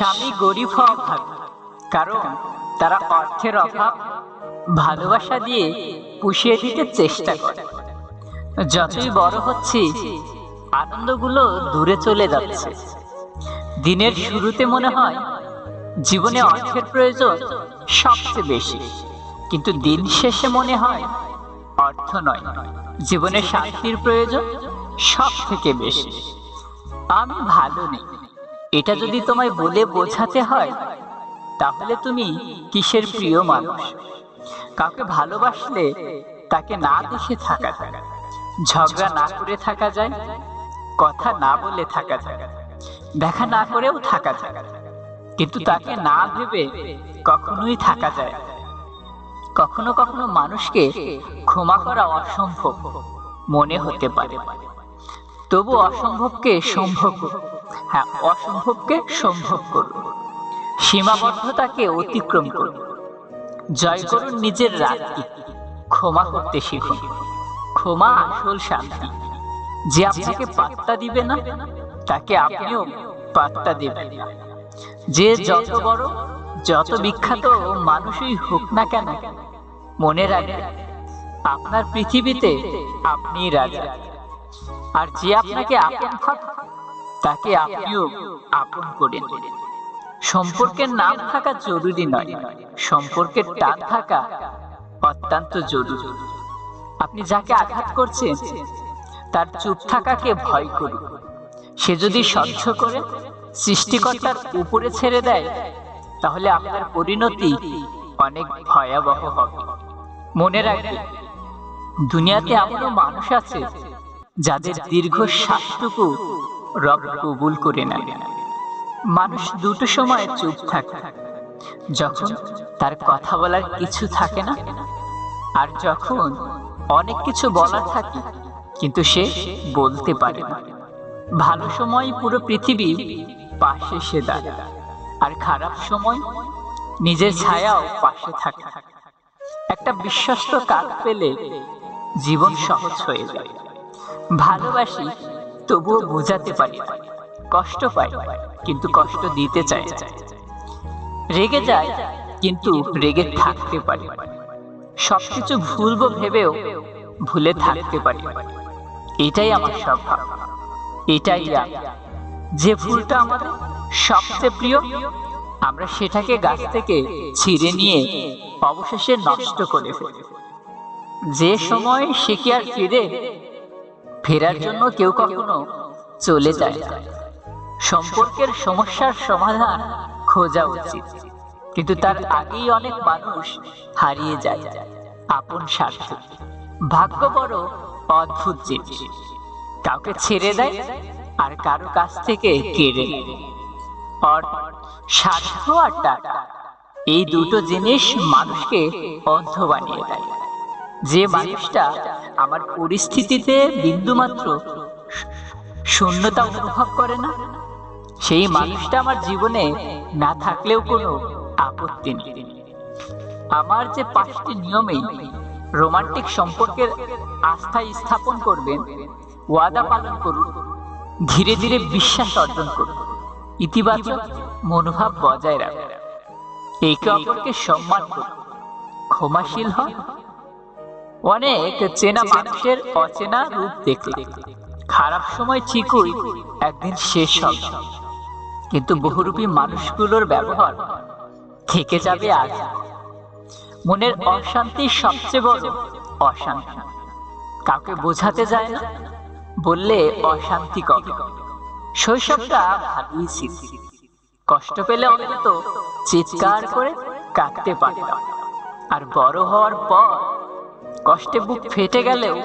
স্বামী গরিব হওয়া ভালো, কারণ তারা অর্থের অভাব, ভালোবাসা দিয়ে পুষিয়ে দিতে চেষ্টা করে। যতই বড় হচ্ছি, আনন্দগুলো দূরে চলে যাচ্ছে। দিনের শুরুতে মনে হয় জীবনে অর্থের প্রয়োজন সবচেয়ে বেশি, কিন্তু দিন শেষে মনে হয় অর্থ নয়, জীবনে শান্তির প্রয়োজন সব থেকে বেশি। আমি ভালো নেই। এটা যদি তোমায় বলে বোঝাতে হয়, তাহলে তুমি কিসের প্রিয় মানুষ কাউকে ভালোবাসলে তাকে না দেখে থাকা যায়, ঝগড়া না করে থাকা যায়, কথা না বলে থাকা যায়, দেখা না করেও থাকা যায়, কিন্তু তাকে না ভেবে কখনোই থাকা যায় কখনো কখনো মানুষকে ক্ষমা করা অসম্ভব মনে হতে পারে, তবু অসম্ভবকে সম্ভব। হ্যাঁ অসম্ভবকে সম্ভব করুন। সীমাবদ্ধতাকে অতিক্রম করুন। জয় করুন নিজের রাগকে ক্ষমা করতে শিখুন। ক্ষমা আসল শান্তি। যে আপনাকে পাত্তা দিবে না, তাকে আপনিও পাত্তা দেবেন না। যে যত বড়, যত বিখ্যাত মানুষই হোক না কেন, মনে রাখবেন আপনার পৃথিবীতে আপনি রাজা। আর যে আপনাকে আপন ভাব তাকে আপনিও আপন করে। সম্পর্কের নাম থাকা জরুরি নয়। সম্পর্কের টান থাকা অত্যন্ত জরুরি। আপনি যাকে আঘাত করছেন, তার চুপ থাকাকে ভয় করুন। সে যদি সহ্য করে, সৃষ্টিকর্তার উপরে ছেড়ে দেয়, তাহলে আপনার পরিণতি অনেক ভয়াবহ হবে। মনে রাখবেন, দুনিয়াতে এমনও মানুষ আছে, যাদের দীর্ঘ শ্বাসটুকু রব কবুল করে নেন মানুষ দুটো সময় চুপ থাকে। যখন তার কথা বলার কিছু থাকে না, আর যখন অনেক কিছু বলার থাকে, কিন্তু সে বলতে পারে না। ভালো সময় পুরো পৃথিবী পাশে সে দাঁড়ায়, আর খারাপ সময় নিজের ছায়াও পাশে থাকে। একটা বিশ্বস্ত কাজ পেলে জীবন সহজ হয়ে যায়। ভালোবাসি তবুও বোঝাতে পারি। কষ্ট পাই, কিন্তু কষ্ট দিতে চাই। রেগে যায়, কিন্তু রেগে থাকতে পারি। সবকিছু ভুলবো ভেবেও ভুলে থাকতে পারি। এটাই আমার স্বভাব। এটাই যে ফুলটা আমাদের সবচেয়ে প্রিয়, আমরা সেটাকে গাছ থেকে ছিঁড়ে নিয়ে অবশেষে নষ্ট করে ফেলি। যে সময় সে কি আর ফিরে ফেরার জন্য কেউ কখনো চলে যায়। না। সম্পর্কের সমস্যার সমাধান খোঁজা উচিত। কিন্তু তার আগেই অনেক মানুষ হারিয়ে যায়। আপন স্বার্থ। ভাগ্য বড় অদ্ভুত জিনিস। কাউকে ছেড়ে দেয় আর কারও কাছ থেকে কেড়ে স্বার্থ আর টাকা, এই দুটো জিনিস মানুষকে অন্ধ বানিয়ে দেয়। যে মানুষটা আমার পরিস্থিতিতে বিন্দুমাত্র শূন্যতা অনুভব করে না। সেই মানুষটা আমার জীবনে না থাকলেও কোনো আপত্তি নেই। আমার যে পাঁচটি নিয়মেই রোমান্টিক সম্পর্কের আস্থা স্থাপন করবেন, ওয়াদা পালন করুন, ধীরে ধীরে বিশ্বাস অর্জন করুন, ইতিবাচক মনোভাব বজায় রাখুন, একে অপরকে সম্মান করুন, ক্ষমাশীল হন অনেক চেনা মানুষের অচেনা রূপ দেখলে। খারাপ সময় ঠিকই একদিন শেষ হবে। কিন্তু বহুরূপী মানুষগুলোর ব্যবহার থেকে যাবে আজ। মনের অশান্তি সবচেয়ে বড় অশান্তি। কাউকে বোঝাতে যায় না, বললে অশান্তি কবে? শৈশবটা ভালোই ছিল। কষ্ট পেলে অন্তত চিৎকার করে কাঁদতে পারতাম। আর বড় হওয়ার পর কষ্টে বুক ফেটে গেলেও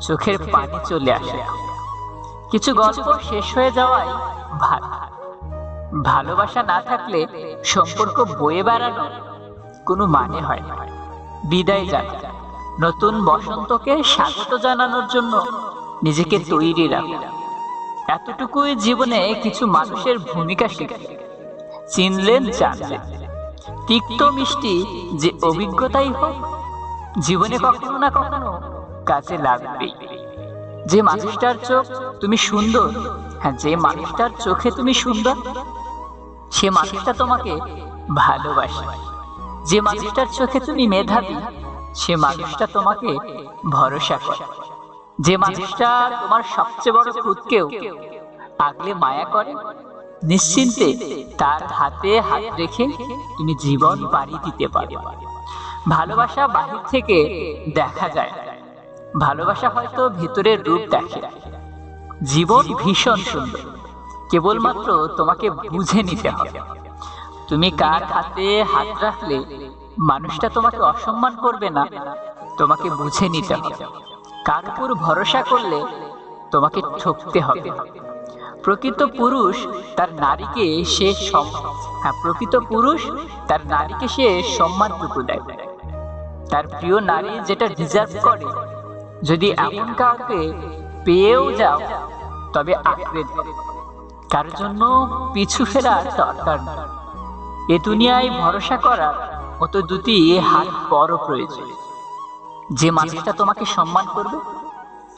চোখের পানি চলে আসে। কিছু গল্প শেষ হয়ে যাওয়ায় ভালো ভালোবাসা না থাকলে সম্পর্ক বয়ে বেড়ানো কোনো মানে হয় না। বিদায় জানা নতুন বসন্তকে স্বাগত জানানোর জন্য নিজেকে তৈরি রাখো এতটুকুই জীবনে কিছু মানুষের ভূমিকা শিখে। চিনলেন, জানলেন। তিক্ত মিষ্টি যে অভিজ্ঞতাই হোক জীবনে কখনো না কখনো কাজে লাগবেই যে মানুষটার চোখ তুমি সুন্দর হ্যাঁ যে মানুষটার চোখে তুমি সুন্দর, সে মানুষটা তোমাকে ভালোবাসে। যে মানুষটার চোখে তুমি মেধাবী, সে মানুষটা তোমাকে ভরসা করে। যে মানুষটা তোমার সবচেয়ে বড় খুদকেও আগলে মায়া করে, নিশ্চিন্তে তার হাতে হাত রেখে তুমি জীবন পাড়ি দিতে পারো। ভালোবাসা বাহির থেকে দেখা যায়। ভালোবাসা হয়তো ভিতরের রূপ দেখে। জীবন ভীষণ সুন্দর। কেবলমাত্র তোমাকে বুঝে নিতে হবে। তুমি কার হাতে হাত রাখলে মানুষটা তোমাকে অসম্মান করবে না, তোমাকে বুঝে নিতে হবে। কার উপর ভরসা করলে তোমাকে ঠকতে হবে। প্রকৃত পুরুষ তার নারীকে সে হ্যাঁ প্রকৃত পুরুষ তার নারীকে সে সম্মানটুকু দেয়। তার প্রিয় নারী যেটা ডিজার্ভ করে, যদি এমন কাউকে পেয়েও যাও, তবে আঁকড়ে ধরো কার জন্য পিছু ফেরার দরকার এ দুনিয়ায় ভরসা করার মতো দুটি হাত বড় প্রয়োজন। যে মানুষটা তোমাকে সম্মান করবে,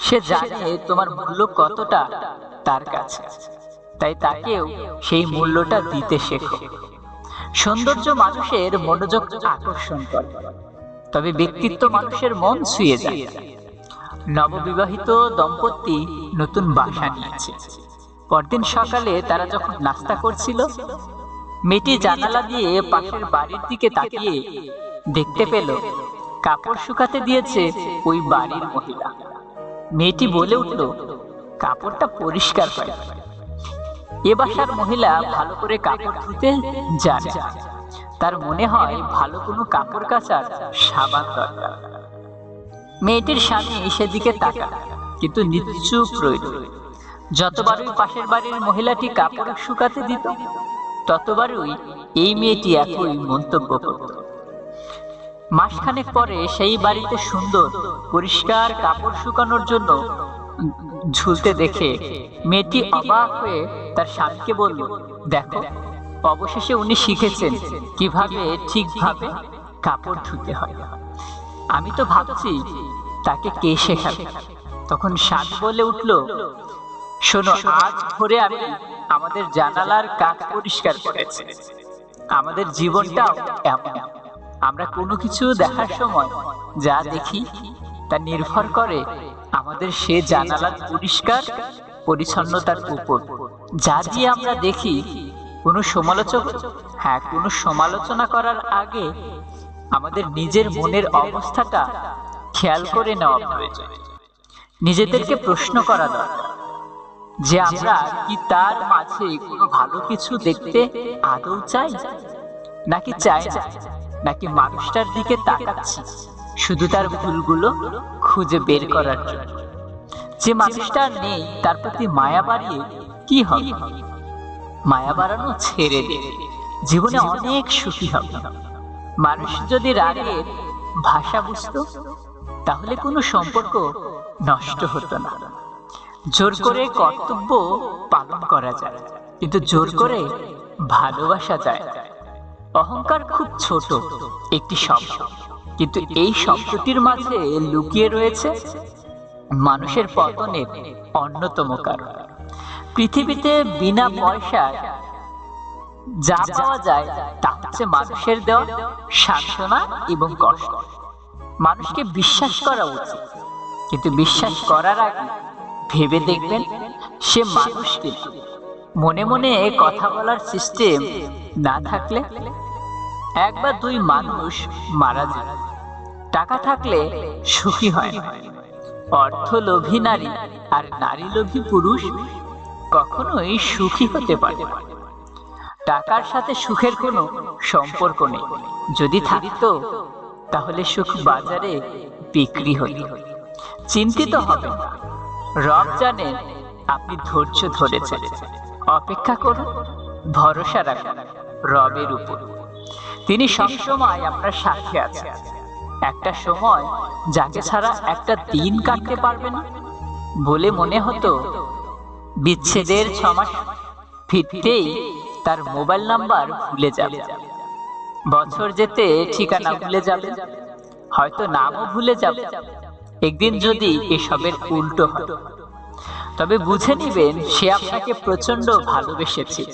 সে জানে তোমার মূল্য কতটা তার কাছে। তাই তাকেও সেই মূল্যটা দিতে শেখো। সৌন্দর্য মানুষের মনোযোগ আকর্ষণ করে। তবে ব্যক্তিত্ব মানুষের মন ছুঁয়ে যায়। নববিবাহিত দম্পতি নতুন বাসা নিয়েছে। পরদিন সকালে তারা যখন নাস্তা করছিল, মেয়েটি জানালা দিয়ে পাশের বাড়ির দিকে তাকিয়ে দেখতে পেল, কাপড় শুকাতে দিয়েছে ওই বাড়ির মহিলা। মেয়েটি বলে উঠল, কাপড়টা পরিষ্কার করে। এ বাসার মহিলা ভালো করে কাপড় ধুতে জানে তার মনে হয় ভালো কোনো কাপড় কাচার সাবান দরকার। মেয়েটির স্বামী সেদিকে তাকা কিন্তু নিচুপ রইল। যতবারই পাশের বাড়ির মহিলাটি কাপড় শুকাতে দিত, ততবারই এই মেয়েটি একই মন্তব্য করত। মাসখানেক পরে সেই বাড়িতে সুন্দর, পরিষ্কার কাপড় শুকানোর জন্য ঝুলতে দেখে মেয়েটি অবাক হয়ে তার স্বামীকে বলল, দেখো অবশেষে উনি শিখেছেন কীভাবে ঠিকভাবে কাপড় ধুতে হয়। আমি তো ভাবছি তাকে কে শেখাবে? তখন স্বামী বলে উঠল, শোনো, আজ ভোরে আমি আমাদের জানালার কাজ পরিষ্কার করেছি। আমাদের জীবনটাও এমন। আমরা কোনো কিছু দেখার সময় যা দেখি তা নির্ভর করে আমাদের সে জানালার পরিষ্কার পরিচ্ছন্নতার উপর। যা দিয়ে আমরা দেখি কোনো সমালোচক হ্যাঁ কোনো সমালোচনা করার আগে আমাদের নিজের মনের অবস্থাটা খেয়াল করে নেওয়া প্রয়োজন। নিজেদেরকে প্রশ্ন করা দরকার। যে আমরা কি তার মাঝে কোনো ভালো কিছু দেখতে আদৌ চাই? নাকি চাই নাকি মানুষটার দিকে তাকাচ্ছি? শুধু তার ভুলগুলো খুঁজে বের করার জন্য। যে মানুষটা নেই, তার প্রতি মায়া বাড়িয়ে কি হবে? মায়া বাড়ানো ছেড়ে দে। জীবনে অনেক সুখী হবে। মানুষ যদি রাগের ভাষা বুঝতো তাহলে কোনো সম্পর্ক নষ্ট হতো না। জোর করে কর্তব্য পালন করা যায় কিন্তু জোর করে ভালোবাসা যায়। অহংকার খুব ছোট একটি শব্দ কিন্তু এই শব্দটির মাঝে লুকিয়ে রয়েছে মানুষের পতনের অন্যতম কারণ। পৃথিবীতে বিনা পয়সায় যা পাওয়া যায় তা হচ্ছে মানুষের দেওয়া সান্ত্বনা এবং কষ্ট। মানুষকে বিশ্বাস করা উচিত। কিন্তু বিশ্বাস করার আগে ভেবে দেখবেন সে মানুষ মনে মনে কথা বলার সিস্টেম না থাকলে এক বা দুই মানুষ মারা যায়। টাকা থাকলে সুখী হয় অর্থ লোভী নারী আর নারী লোভী পুরুষ কখনোই সুখী হতে পারে টাকার সাথে সুখের কোনো সম্পর্ক নেই। যদি থাকতো, তাহলে সুখ বাজারে বিক্রি হতো। চিন্তিত হবে রব জানেন, আপনি ধৈর্য ধরেছেন। অপেক্ষা করুন, ভরসা রাখুন রবের উপর। তিনি সবসময় আপনার সাথে আছেন। একটা সময় যাকে ছাড়া একটা দিন কাটতে পারবে না বলে মনে হতো বিচ্ছেদের ছমাস ফিরতেই তার মোবাইল নাম্বার ভুলে যাবে। বছর যেতে ঠিকানা ভুলে যাবে। হয়তো নামও ভুলে যাবে। একদিন যদি এসবের উল্টো হয়। তবে বুঝে নিবেন, সে আপনাকে প্রচণ্ড ভালোবেসেছে।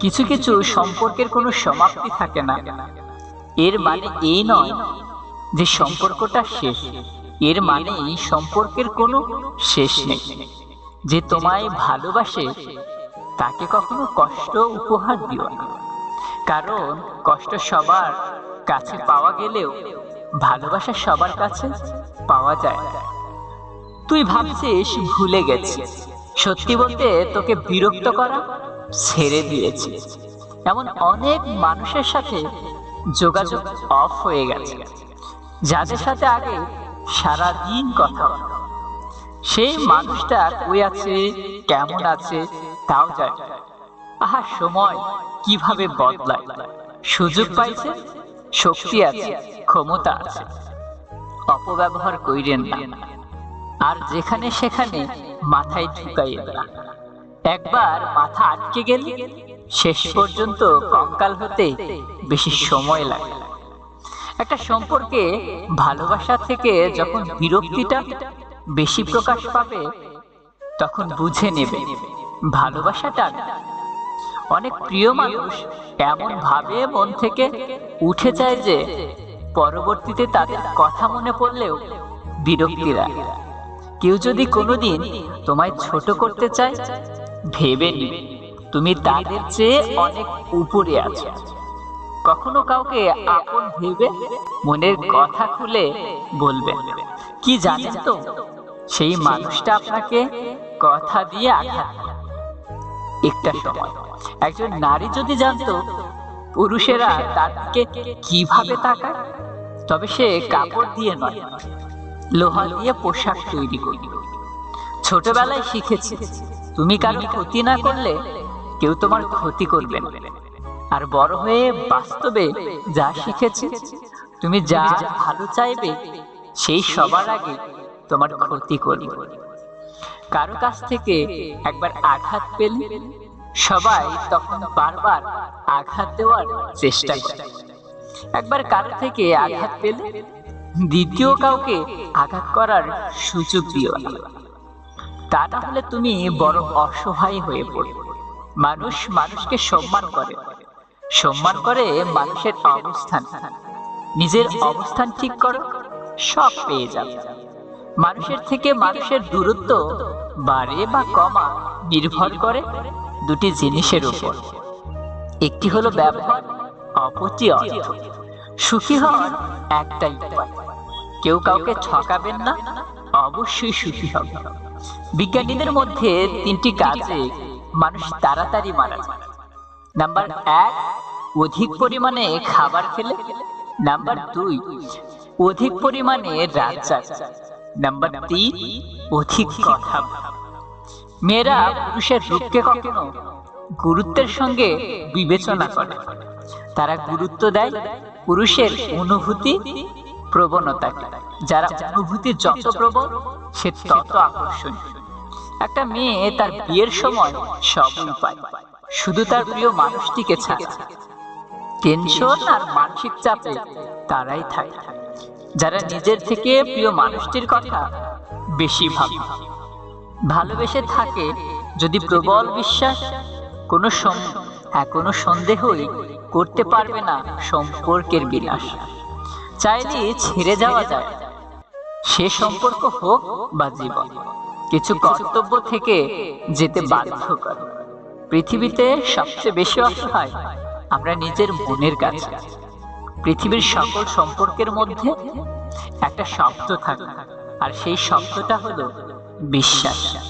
কিছু কিছু সম্পর্কের কোনো সমাপ্তি থাকে না। এর মানে এই নয় যে সম্পর্কটা শেষ। এর মানে সম্পর্কের কোনো শেষ নেই। যে তোমায় ভালোবাসে, তাকে কখনো কষ্ট উপহার দিও না কারণ কষ্ট সবার কাছে পাওয়া গেলেও ভালোবাসা সবার কাছে পাওয়া যায় না। তুই ভাবছিস ভুলে গেছিস সত্যি বলতে তোকে বিরক্ত করা ছেড়ে দিয়েছি এমন অনেক মানুষের সাথে যোগাযোগ অফ হয়ে গেছে যাদের সাথে আগে সারা দিন কথা। সেই মানুষটা কই আছে, কেমন আছে, তাও যায় আহা, সময় কীভাবে বদলায়? সুযোগ পাইছে? শক্তি আছে, ক্ষমতা আছে। অপব্যবহার কইরেন না। আর যেখানে সেখানে মাথায় ঢুকাইয়েন না। একবার মাথা আটকে গেলে শেষ পর্যন্ত কঙ্কাল হতে বেশি সময় লাগে। একটা সম্পর্কে ভালোবাসা থেকে যখন বিরক্তিটা বেশি প্রকাশ পাবে, তখন বুঝে নেবে, ভালোবাসাটা অনেক প্রিয় মানুষ এমন ভাবে মন থেকে উঠে যায় যে পরবর্তীতে তাদের কথা মনে পড়লেও বিরক্তি লাগে। কেউ যদি কোনোদিন তোমায় ছোট করতে চায়, ভেবে নিবে, তুমি তাদের চেয়ে অনেক উপরে আছো। কখনো কাউকে আপন ভেবে মনের কথা খুলে বলবেন। কি জানেন তো, সেই মানুষটা আপনাকে কথা দিয়ে আঘাত একটা সময় একজন নারী যদি জানতো পুরুষেরা তাকে কীভাবে তাকায়, তবে সে কাপড় দিয়ে নয়, লোহা দিয়ে পোশাক তৈরি করবে ছোটবেলায় শিখেছি, তুমি কারও ক্ষতি না করলে কেউ তোমার ক্ষতি করবে না। আর বড় হয়ে বাস্তবে যা শিখেছি, তুমি যা ভালো চাইবে, সেই সবার আগে তোমার ক্ষতি করবে। কারও কাছ থেকে একবার আঘাত পেলে সবাই তখন বারবার আঘাত দেওয়ার চেষ্টা করে। একবার কারও থেকে আঘাত পেলে দ্বিতীয় কাউকে আঘাত করার সুযোগ দিও না। তা না হলে তুমি বড় অসহায় হয়ে পড়বে। মানুষ মানুষকে সম্মান করে। সম্মান করে মানুষের অবস্থান। নিজের অবস্থান ঠিক করো, সব পেয়ে যাবে। মানুষের থেকে মানুষের দূরত্ব বাড়ে বা কমা নির্ভর করে দুটি জিনিসের উপর। একটি হলো ব্যবহার, অপরটি অর্থ। সুখী হওয়ার একটাই উপায়। কেউ কাউকে ঠকাবেন না, অবশ্যই সুখী হবে। বিজ্ঞানীদের মধ্যে তিনটি কাজে মানুষ তাড়াতাড়ি মারা যায়। নাম্বার এক, অধিক পরিমাণে খাবার খেলে। নাম্বার দুই, অধিক পরিমাণে রাত নাম্বার তিন, অধিক কথা মেয়েরা পুরুষের রূপকে কখনো গুরুত্বের সঙ্গে বিবেচনা করে। তারা গুরুত্ব দেয় পুরুষের অনুভূতি প্রবণতাকে। যারা অনুভূতি যত প্রবল, সে তত আকর্ষণীয়। একটা মেয়ে তার বিয়ের সময় সবই পায়। শুধু তার প্রিয় মানুষটিকে ছাড়া। টেনশন আর মানসিক চাপে তারাই থাকে। যারা নিজের থেকে প্রিয় মানুষটির কথা বেশি ভাবে ভালোবেসে থাকে, যদি প্রবল বিশ্বাস, কোনো হ্যাঁ কোনো সন্দেহই করতে পারবে না সম্পর্কের বিনাশ। চাইলে ছেড়ে যাওয়া যায়। সে সম্পর্ক হোক বা জীবন, কিছু কর্তব্য থেকে যেতে বাধ্য করে। পৃথিবীতে সবচেয়ে বেশি অসহায় আমরা নিজের মনের কাছে। পৃথিবীর সকল সম্পর্কের মধ্যে একটা শব্দ থাকে, আর সেই শব্দটা হলো বিশ্বাস।